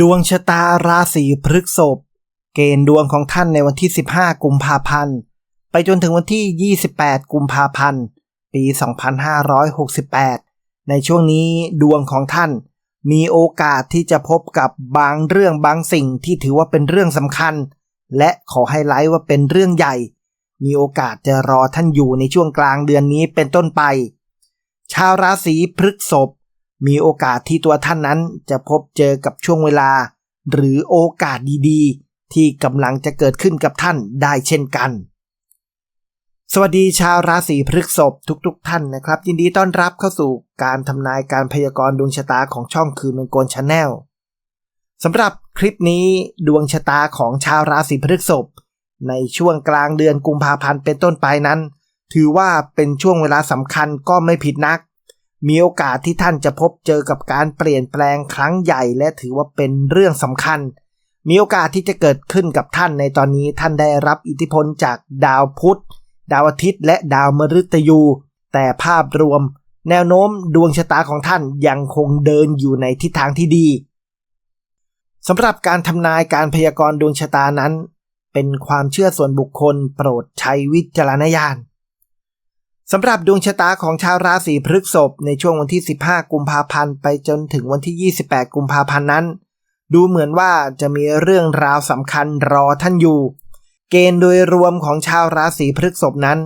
ดวงชะตาราศีพฤษภเกณฑ์ดวงของท่านในวันที่ 15 กุมภาพันธ์ ไปจนถึงวันที่ 28 กุมภาพันธ์ ปี 2568 ในช่วงนี้ดวงของท่าน มีโอกาสที่จะพบกับบางเรื่องบางสิ่งที่ถือว่าเป็นเรื่องสำคัญ และขอให้ไลท์ว่าเป็นเรื่องใหญ่ มีโอกาสจะรอท่านอยู่ในช่วงกลางเดือนนี้เป็นต้นไป ชาวราศีพฤษภ มีโอกาสที่ตัวท่านนั้นจะพบเจอกับช่วงเวลา หรือโอกาสดีๆ ที่กำลังจะเกิดขึ้นกับท่านได้เช่นกัน สวัสดีชาวราศีพฤษภทุกๆ ท่านนะครับ ยินดีต้อนรับเข้าสู่การทำนายการพยากรณ์ดวงชะตาของช่องคืนมังกรชาแนลสำหรับคลิปนี้ดวงชะตาของชาวราศีพฤษภในช่วงกลางเดือนกุมภาพันธ์เป็นต้นไปนั้น ถือว่าเป็นช่วงเวลาสำคัญก็ไม่ผิดนัก มีโอกาสที่ท่านจะพบเจอกับการเปลี่ยนแปลงครั้งใหญ่และถือว่าเป็นเรื่องสำคัญ มีโอกาสที่จะเกิดขึ้นกับท่านในตอนนี้ท่านได้รับอิทธิพลจากดาวพุธ ดาวอาทิตย์ และดาวมฤตยู แต่ภาพรวม แนวโน้มดวงชะตาของท่านยังคงเดินอยู่ในทิศทางที่ดีสำหรับการทำนายการพยากรณ์ดวงชะตานั้น เป็นความเชื่อส่วนบุคคลโปรดใช้วิจารณญาณ สำหรับดวงชะตาของชาวราศีพฤษภในช่วงวันที่ 15 กุมภาพันธ์ ไปจนถึงวันที่ 28 กุมภาพันธ์นั้น ดูเหมือนว่าจะมีเรื่องราวสำคัญรอท่านอยู่ เกณฑ์โดยรวมของชาวราศีพฤษภนั้น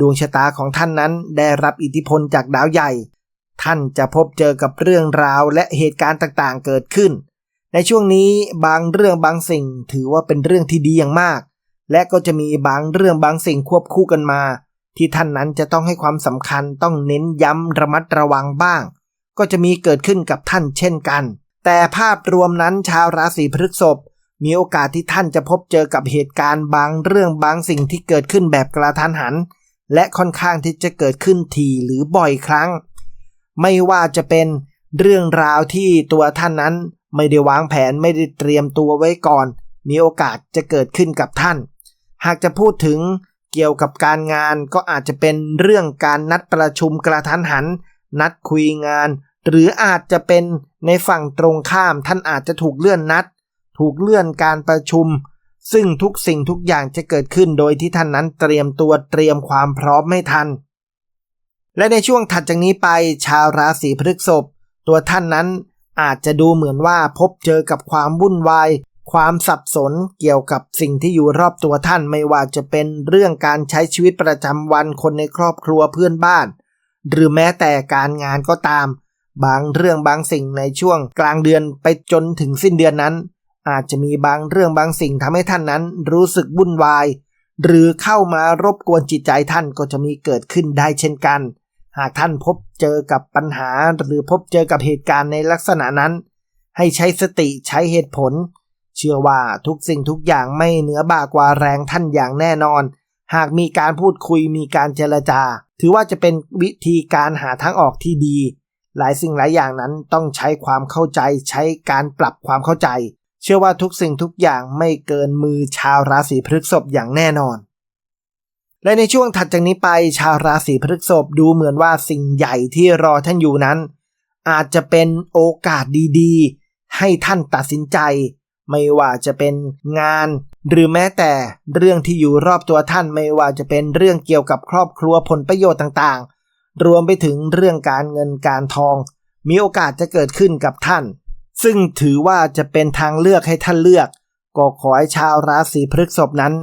ดวงชะตาของท่านนั้นได้รับอิทธิพลจากดาวใหญ่ ท่านจะพบเจอกับเรื่องราวและเหตุการณ์ต่างๆ เกิดขึ้น ในช่วงนี้บางเรื่องบางสิ่งถือว่าเป็นเรื่องที่ดีอย่างมาก และก็จะมีบางเรื่องบางสิ่งควบคู่กันมา ที่ท่านนั้นจะต้องให้ความสำคัญต้องเน้นย้ำระมัดระวังบ้าง ก็จะมีเกิดขึ้นกับท่านเช่นกัน แต่ภาพรวมนั้นชาวราศีพฤษภมีโอกาสที่ท่านจะพบเจอกับเหตุการณ์บางเรื่องบางสิ่งที่เกิดขึ้นแบบกระทันหัน และค่อนข้างที่จะเกิดขึ้นทีหรือบ่อยครั้ง ไม่ว่าจะเป็นเรื่องราวที่ตัวท่านนั้นไม่ได้วางแผนไม่ได้เตรียมตัวไว้ก่อน มีโอกาสจะเกิดขึ้นกับท่าน หากจะพูดถึง เกี่ยวกับการงานก็อาจจะเป็นเรื่องการนัดประชุมกระทันหัน นัดคุยงาน หรืออาจจะเป็นในฝั่งตรงข้ามท่านอาจจะถูกเลื่อนนัด ถูกเลื่อนการประชุม ซึ่งทุกสิ่งทุกอย่างจะเกิดขึ้นโดยที่ท่านนั้นเตรียมตัวเตรียมความพร้อมไม่ทัน และในช่วงถัดจากนี้ไปชาวราศีพฤษภตัวท่านนั้นอาจจะดูเหมือนว่าพบเจอกับความวุ่นวาย ความสับสนเกี่ยวกับสิ่งที่อยู่รอบตัวท่านไม่ว่าจะเป็นเรื่องการใช้ชีวิตประจำวันคนในครอบครัวเพื่อนบ้าน หรือแม้แต่การงานก็ตาม บางเรื่องบางสิ่งในช่วงกลางเดือนไปจนถึงสิ้นเดือนนั้น อาจจะมีบางเรื่องบางสิ่งทำให้ท่านนั้นรู้สึกวุ่นวาย หรือเข้ามารบกวนจิตใจท่านก็จะมีเกิดขึ้นได้เช่นกัน หากท่านพบเจอกับปัญหาหรือพบเจอกับเหตุการณ์ในลักษณะนั้น ให้ใช้สติใช้เหตุผล เชื่อว่าทุกสิ่งทุกอย่างไม่เหนือบ่ากว่าแรงท่านอย่างแน่นอน หากมีการพูดคุยมีการเจรจา ถือว่าจะเป็นวิธีการหาทางออกที่ดี หลายสิ่งหลายอย่างนั้นต้องใช้ความเข้าใจใช้การปรับความเข้าใจ เชื่อว่าทุกสิ่งทุกอย่างไม่เกินมือชาวราศีพฤษภอย่างแน่นอน และในช่วงถัดจากนี้ไปชาวราศีพฤษภดูเหมือนว่าสิ่งใหญ่ที่รอท่านอยู่นั้น อาจจะเป็นโอกาสดีๆ ให้ท่านตัดสินใจ ไม่ว่าจะเป็นงาน หรือแม้แต่เรื่องที่อยู่รอบตัวท่านไม่ว่าจะเป็นเรื่องเกี่ยวกับครอบครัวผลประโยชน์ต่างๆ รวมไปถึงเรื่องการเงินการทอง มีโอกาสจะเกิดขึ้นกับท่าน ซึ่งถือว่าจะเป็นทางเลือกให้ท่านเลือก ก็ขอให้ชาวราศีพฤษภนั้น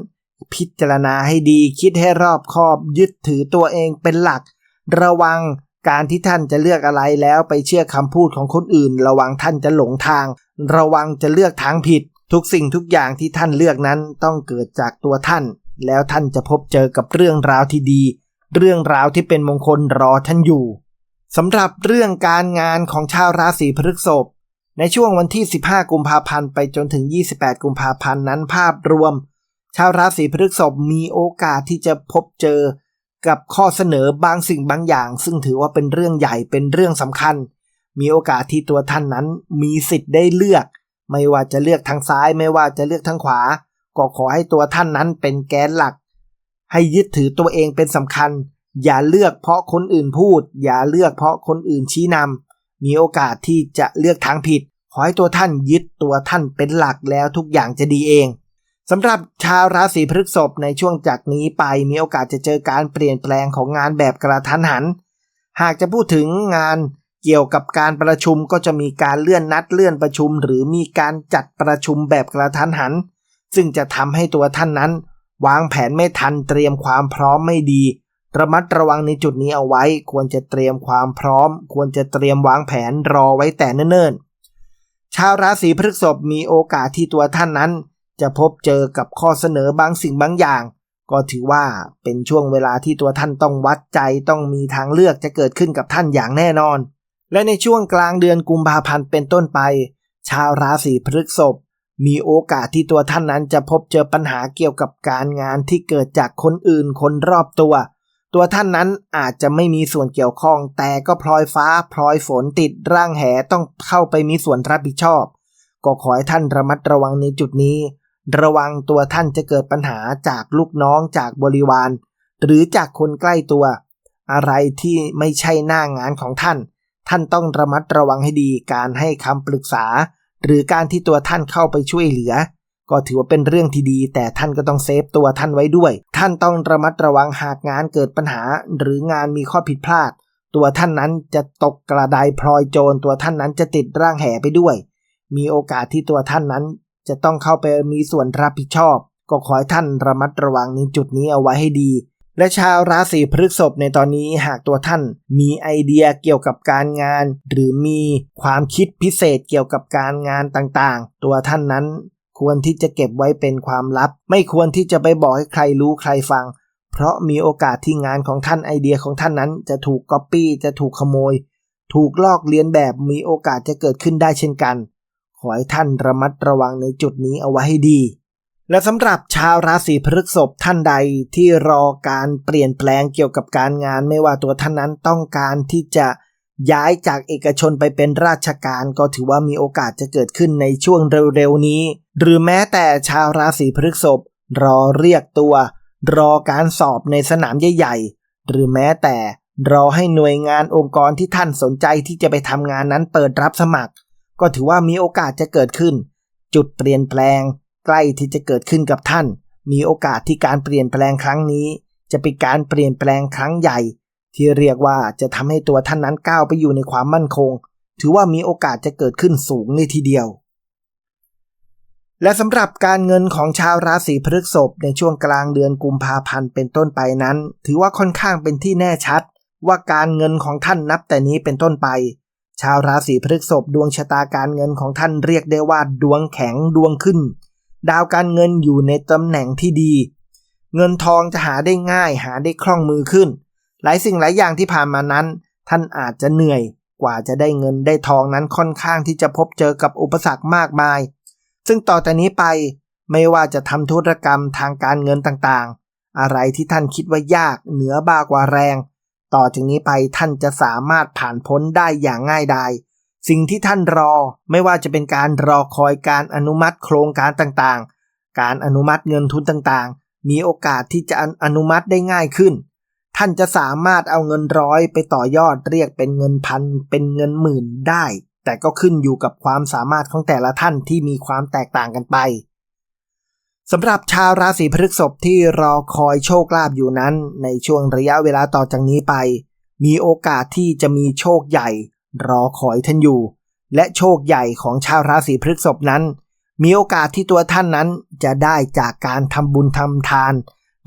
พิจารณาให้ดีคิดให้รอบคอบยึดถือตัวเองเป็นหลัก ระวังการที่ท่านจะเลือกอะไรแล้วไปเชื่อคำพูดของคนอื่น ระวังท่านจะหลงทาง ระวังจะเลือกทางผิด ทุกสิ่งทุกอย่างที่ท่านเลือกนั้นต้องเกิดจากตัวท่าน แล้วท่านจะพบเจอกับเรื่องราวที่ดี เรื่องราวที่เป็นมงคลรอท่านอยู่สำหรับเรื่องการงานของชาวราศีพฤษภในช่วงวันที่ 15 กุมภาพันธ์ไปจนถึง 28 กุมภาพันธ์นั้นภาพรวม ชาวราศีพฤษภมีโอกาสที่จะพบเจอ กับข้อเสนอบางสิ่งบางอย่าง ซึ่งถือว่าเป็นเรื่องใหญ่เป็นเรื่องสำคัญ มีโอกาสที่ตัวท่านนั้นมีสิทธิ์ได้เลือก ไม่ว่าจะเลือกทางซ้าย ไม่ว่าจะเลือกทางขวา ก็ขอให้ตัวท่านนั้นเป็นแกนหลัก ให้ยึดถือตัวเองเป็นสำคัญ อย่าเลือกเพราะคนอื่นพูด อย่าเลือกเพราะคนอื่นชี้นำมีโอกาสที่จะเลือกทางผิด ขอให้ตัวท่านยึดตัวท่านเป็นหลักแล้วทุกอย่างจะดีเองสำหรับชาวราศีพฤษภในช่วงจากนี้ไปมีโอกาสจะเจอการเปลี่ยนแปลงของงานแบบกระทันหัน หากจะพูดถึงงาน เกี่ยวกับการประชุมก็จะมีการเลื่อนนัดเลื่อนประชุม หรือมีการจัดประชุมแบบกระทันหัน ซึ่งจะทำให้ตัวท่านนั้น วางแผนไม่ทันเตรียมความพร้อมไม่ดี ระมัดระวังในจุดนี้เอาไว้ ควรจะเตรียมความพร้อม ควรจะเตรียมวางแผนรอไว้แต่เนิ่นๆ ชาวราศีพฤษภมีโอกาสที่ตัวท่านนั้น จะพบเจอกับข้อเสนอบางสิ่งบางอย่าง ก็ถือว่าเป็นช่วงเวลาที่ตัวท่านต้องวัดใจต้องมีทางเลือกจะเกิดขึ้นกับท่านอย่างแน่นอน และในช่วงกลางเดือนกุมภาพันธ์เป็นต้นไป ชาวราศีพฤษภมีโอกาสที่ตัวท่านนั้นจะพบเจอปัญหาเกี่ยวกับการงานที่เกิดจากคนอื่นคนรอบตัว ตัวท่านนั้นอาจจะไม่มีส่วนเกี่ยวข้อง แต่ก็พลอยฟ้าพลอยฝนติดร่างแหต้องเข้าไปมีส่วนรับผิดชอบ ก็ขอให้ท่านระมัดระวังในจุดนี้ ระวังตัวท่านจะเกิดปัญหาจากลูกน้องจากบริวาร หรือจากคนใกล้ตัว อะไรที่ไม่ใช่หน้างานของท่าน ท่านต้องระมัดระวังให้ดีการให้คำปรึกษา หรือการที่ตัวท่านเข้าไปช่วยเหลือ ก็ถือว่าเป็นเรื่องที่ดี แต่ท่านก็ต้องเซฟตัวท่านไว้ด้วย ท่านต้องระมัดระวังหากงานเกิดปัญหา หรืองานมีข้อผิดพลาด ตัวท่านนั้นจะตกกระไดพลอยโจรตัวท่านนั้นจะติดร่างแห่ไปด้วย มีโอกาสที่ตัวท่านนั้น จะต้องเข้าไปมีส่วนรับผิดชอบ ก็ขอให้ท่านระมัดระวังในจุดนี้เอาไว้ให้ดี และชาวราศีพฤษภในตอนนี้หากตัวท่านมีไอเดียเกี่ยวกับการงาน หรือมีความคิดพิเศษเกี่ยวกับการงานต่างๆ ตัวท่านนั้นควรที่จะเก็บไว้เป็นความลับ ไม่ควรที่จะไปบอกให้ใครรู้ใครฟัง เพราะมีโอกาสที่งานของท่านไอเดียของท่านนั้น จะถูกก๊อปปี้จะถูกขโมย ถูกลอกเลียนแบบมีโอกาสจะเกิดขึ้นได้เช่นกัน ขอให้ท่านระมัดระวังในจุดนี้เอาไว้ให้ดี และสำหรับชาวราศีพฤษภท่านใดที่รอการเปลี่ยนแปลงเกี่ยวกับการงาน ไม่ว่าตัวท่านนั้นต้องการที่จะย้ายจากเอกชนไปเป็นราชการก็ถือว่ามีโอกาสจะเกิดขึ้นในช่วงเร็วๆนี้ หรือแม้แต่ชาวราศีพฤษภรอเรียกตัว รอการสอบในสนามใหญ่ๆ หรือแม้แต่รอให้หน่วยงานองค์กรที่ท่านสนใจที่จะไปทำงานนั้นเปิดรับสมัคร ก็ถือว่ามีโอกาสจะเกิดขึ้น จุดเปลี่ยนแปลง ใกล้ที่จะเกิดขึ้นกับท่าน มีโอกาสที่การเปลี่ยนแปลงครั้งนี้ จะเป็นการเปลี่ยนแปลงครั้งใหญ่ ที่เรียกว่าจะทำให้ตัวท่านนั้นก้าวไปอยู่ในความมั่นคง ถือว่ามีโอกาสจะเกิดขึ้นสูงในทีเดียว และสำหรับการเงินของชาวราศีพฤษภในช่วงกลางเดือนกุมภาพันธ์เป็นต้นไปนั้น ถือว่าค่อนข้างเป็นที่แน่ชัด ว่าการเงินของท่านนับแต่นี้เป็นต้นไปชาวราศีพฤษภดวงชะตาการเงินของท่านเรียกได้ว่าดวงแข็งดวงขึ้น ดาวการเงินอยู่ในตำแหน่งที่ดี เงินทองจะหาได้ง่ายหาได้คล่องมือขึ้น หลายสิ่งหลายอย่างที่ผ่านมานั้น ท่านอาจจะเหนื่อยกว่าจะได้เงินได้ทองนั้นค่อนข้างที่จะพบเจอกับอุปสรรคมากมาย ซึ่งต่อแต่นี้ไปไม่ว่าจะทำธุรกรรมทางการเงินต่างๆ อะไรที่ท่านคิดว่ายากเหนือบ้ากว่าแรง ต่อจากนี้ไปท่านจะสามารถผ่านพ้นได้อย่างง่ายดาย สิ่งที่ท่านรอไม่ว่าจะเป็นการรอคอยการอนุมัติโครงการต่างๆ การอนุมัติเงินทุนต่างๆ มีโอกาสที่จะอนุมัติได้ง่ายขึ้น ท่านจะสามารถเอาเงินร้อยไปต่อยอดเรียกเป็นเงินพันเป็นเงินหมื่นได้ แต่ก็ขึ้นอยู่กับความสามารถของแต่ละท่านที่มีความแตกต่างกันไปสำหรับชาวราศีพฤษภที่รอคอยโชคลาภอยู่นั้น ในช่วงระยะเวลาต่อจากนี้ไป มีโอกาสที่จะมีโชคใหญ่ รอคอยท่านอยู่ และโชคใหญ่ของชาวราศีพฤษภนั้น มีโอกาสที่ตัวท่านนั้นจะได้จากการทำบุญทำทาน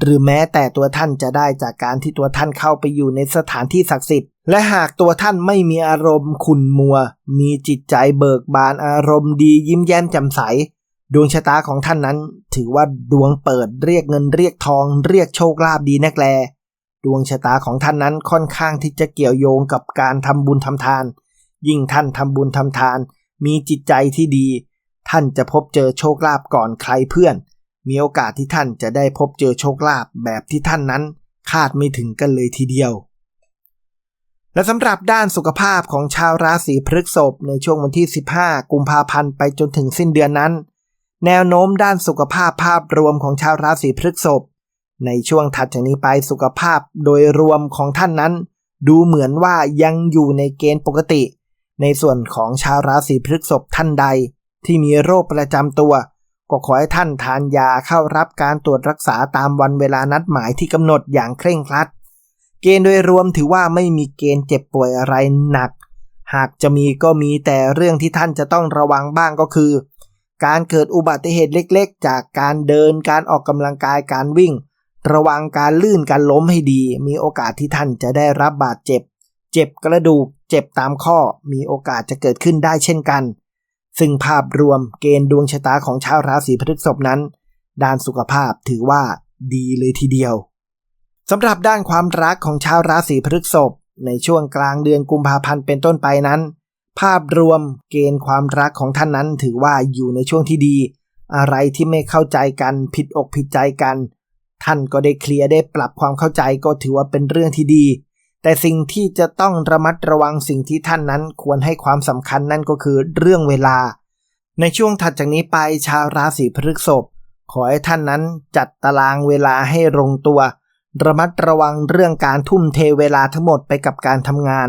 หรือแม้แต่ตัวท่านจะได้จากการที่ตัวท่านเข้าไปอยู่ในสถานที่ศักดิ์สิทธิ์ และหากตัวท่านไม่มีอารมณ์ขุนมัว มีจิตใจเบิกบานอารมณ์ดียิ้มแย้มแจ่มใสดวงชะตาของท่านนั้นถือว่าดวงเปิดเรียกเงินเรียกทอง เรียกโชคลาภดีนักแล ดวงชะตาของท่านนั้นค่อนข้างที่จะเกี่ยวโยงกับการทำบุญทำทาน ยิ่งท่านทำบุญทำทาน มีจิตใจที่ดี ท่านจะพบเจอโชคลาภก่อนใครเพื่อน มีโอกาสที่ท่านจะได้พบเจอโชคลาภแบบที่ท่านนั้น คาดไม่ถึงกันเลยทีเดียว และสำหรับด้านสุขภาพของชาวราศีพฤษภในช่วงวันที่ 15 กุมภาพันธ์ไปจนถึงสิ้นเดือนนั้น แนวโน้มด้านสุขภาพภาพรวมของชาวราศีพฤษภ ในช่วงถัดจากนี้ไปสุขภาพโดยรวมของท่านนั้น ดูเหมือนว่ายังอยู่ในเกณฑ์ปกติ ในส่วนของชาวราศีพฤษภท่านใด ที่มีโรคประจำตัว ก็ขอให้ท่านทานยาเข้ารับการตรวจรักษาตามวันเวลานัดหมายที่กำหนดอย่างเคร่งครัด เกณฑ์โดยรวมถือว่าไม่มีเกณฑ์เจ็บป่วยอะไรหนัก หากจะมีก็มีแต่เรื่องที่ท่านจะต้องระวังบ้างก็คือ การเกิดอุบัติเหตุเล็ก ๆ จากการเดินการออกกำลังกายการวิ่ง ระวังการลื่นการล้มให้ดี มีโอกาสที่ท่านจะได้รับบาดเจ็บ เจ็บกระดูก เจ็บตามข้อ มีโอกาสจะเกิดขึ้นได้เช่นกัน ซึ่งภาพรวมเกณฑ์ดวงชะตาของชาวราศีพฤษภนั้น ด้านสุขภาพถือว่าดีเลยทีเดียวสำหรับด้านความรักของชาวราศีพฤษภในช่วงกลางเดือนกุมภาพันธ์เป็นต้นไปนั้น ภาพรวมเกณฑ์ความรักของท่านนั้นถือว่าอยู่ในช่วงที่ดี อะไรที่ไม่เข้าใจกันผิดอกผิดใจกัน ท่านก็ได้เคลียร์ได้ปรับความเข้าใจก็ถือว่าเป็นเรื่องที่ดี แต่สิ่งที่จะต้องระมัดระวังสิ่งที่ท่านนั้นควรให้ความสำคัญนั่นก็คือเรื่องเวลา ในช่วงถัดจากนี้ไปชาวราศีพฤษภขอให้ท่านนั้นจัดตารางเวลาให้ลงตัว ระมัดระวังเรื่องการทุ่มเทเวลาทั้งหมดไปกับการทำงาน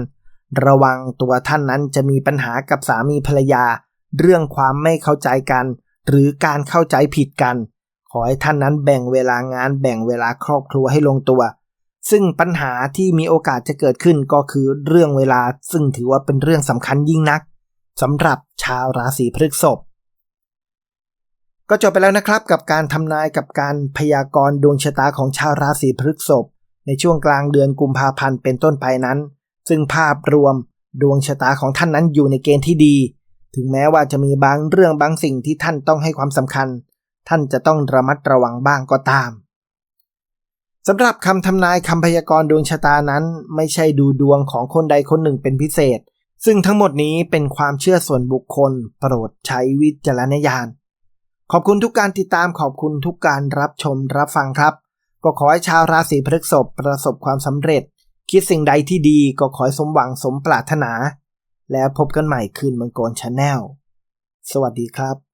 ระวังตัวท่านนั้นจะมีปัญหากับสามีภรรยา เรื่องความไม่เข้าใจกัน หรือการเข้าใจผิดกัน ขอให้ท่านนั้นแบ่งเวลางานแบ่งเวลาครอบครัวให้ลงตัว ซึ่งปัญหาที่มีโอกาสจะเกิดขึ้นก็คือเรื่องเวลาซึ่งถือว่าเป็นเรื่องสำคัญยิ่งนักสำหรับชาวราศีพฤษภก็จบไปแล้วนะครับกับการทำนายกับการพยากรณ์ดวงชะตาของชาวราศีพฤษภในช่วงกลางเดือนกุมภาพันธ์เป็นต้นไปนั้น ซึ่งภาพรวมดวงชะตาของท่านนั้นอยู่ในเกณฑ์ที่ดี ถึงแม้ว่าจะมีบางเรื่องบางสิ่งที่ท่านต้องให้ความสำคัญ ท่านจะต้องระมัดระวังบ้างก็ตามสำหรับคำทำนายคำพยากรณ์ดวงชะตานั้น ไม่ใช่ดูดวงของคนใดคนหนึ่งเป็นพิเศษ ซึ่งทั้งหมดนี้เป็นความเชื่อส่วนบุคคล โปรดใช้วิจารณญาณ ขอบคุณทุกการติดตามขอบคุณทุกการรับชมรับฟังครับ ก็ขอให้ชาวราศีพฤษภประสบความสำเร็จ คิดสิ่งใดที่ดีก็ขอให้สมหวังสมปรารถนา แล้วพบกันใหม่คืนมังกรชาแนลสวัสดีครับ